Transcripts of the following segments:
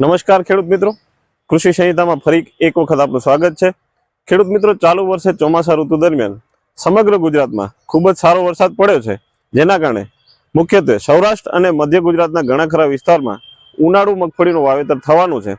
નમસ્કાર ખેડૂત મિત્રો. કૃષિ સંહિતામાં ફરી એક વખત આપનું સ્વાગત છે. ખેડૂત મિત્રો, ચાલુ વર્ષે ચોમાસા ઋતુ દરમિયાન સમગ્ર ગુજરાતમાં ખૂબ જ સારો વરસાદ પડ્યો છે. જેના કારણે મુખ્યત્વે સૌરાષ્ટ્ર અને મધ્ય ગુજરાતના ઘણા ખરા વિસ્તારમાં ઉનાળુ મગફળીનું વાવેતર થવાનું છે.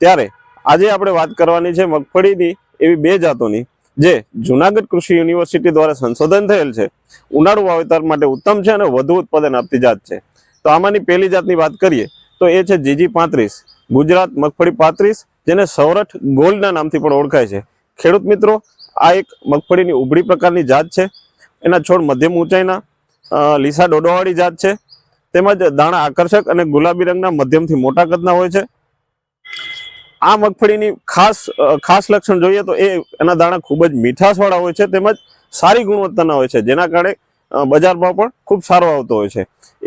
ત્યારે આજે આપણે વાત કરવાની છે મગફળીની એવી બે જાતોની, જે જુનાગઢ કૃષિ યુનિવર્સિટી દ્વારા સંશોધન થયેલ છે. ઉનાળુ વાવેતર માટે ઉત્તમ છે અને વધુ ઉત્પાદન આપતી જાત છે. તો આમાંની પહેલી જાતની વાત કરીએ તો એ છે જીજી પાંત્રીસ, ગુજરાત મગફળી પાંત્રીસ, જેને સૌરઠ ગોલ્ડના નામથી પણ ઓળખાય છે. ખેડૂત મિત્રો, આ એક મગફળીની ઉભળી પ્રકારની જાત છે. એના છોડ મધ્યમ ઊંચાઈના લીસા ડોડોવાળી જાત છે. તેમજ દાણા આકર્ષક અને ગુલાબી રંગના મધ્યમથી મોટા કદના હોય છે. આ મગફળીની ખાસ ખાસ લક્ષણ જોઈએ તો એ એના દાણા ખૂબ જ મીઠાશવાળા હોય છે તેમજ સારી ગુણવત્તાના હોય છે, જેના કારણે બજાર ભાવ પણ ખૂબ સારો આવતો હોય છે.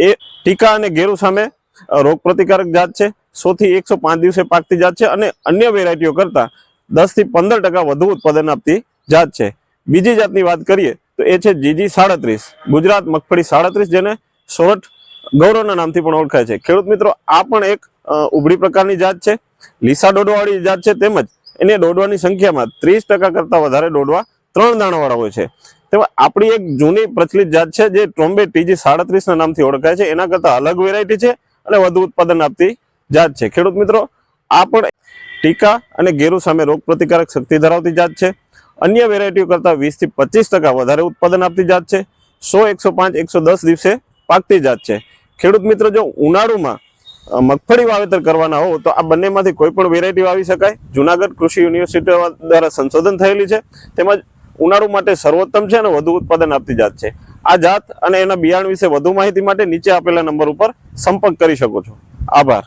એ ટીકા અને ગેરુ સામે રોગ પ્રતિકારક જાત છે. સો થી એકસો પાંચ દિવસે પાકતી જાત છે અને અન્ય વેરાયટીઓ કરતા દસથી પંદર ટકા વધુ ઉત્પાદન આપતી જાત છે. બીજી જાતની વાત કરીએ તો એ છે જીજી સાડત્રીસ. ગુજરાત મગફળી સાડત્રીસ જેને સોરઠ ગૌરવના નામથી પણ ઓળખાય છે. ખેડૂત મિત્રો આ પણ એક અ, ઉભળી પ્રકારની જાત છે. લીસા ડોડવાળી જાત છે તેમજ એને ડોડવાની સંખ્યામાં ત્રીસ ટકા કરતાં વધારે ડોડવા ત્રણ દાણાવાળા હોય છે. તેમાં આપણી એક જૂની પ્રચલિત જાત છે જે ટ્રોમ્બે ટીજી સાડત્રીસના નામથી ઓળખાય છે. એના કરતાં અલગ વેરાયટી છે અને વધુ ઉત્પાદન આપતી જાત છે. ખેડૂત મિત્રો, આ પણ ટીકા અને ગેરુ સામે રોગ પ્રતિકારક શક્તિ ધરાવતી જાત છે. અન્ય વેરાયટીઓ કરતાં વીસથી પચીસ ટકા વધારે ઉત્પાદન આપતી જાત છે. સો એકસો પાંચ, એકસો દસ દિવસે પાકતી જાત છે. ખેડૂત મિત્રો, જો ઉનાળુમાં મગફળી વાવેતર કરવાના હો, તો આ બંનેમાંથી કોઈ પણ વેરાયટી વાવી શકાય. જુનાગઢ કૃષિ યુનિવર્સિટી દ્વારા સંશોધન થયેલી છે. તેમજ ઉનાળુ માટે સર્વોત્તમ છે અને વધુ ઉત્પાદન આપતી જાત છે. આ જાત અને એના બિયારણ વિશે વધુ માહિતી માટે નીચે આપેલા નંબર ઉપર સંપર્ક કરી શકો છો. આભાર.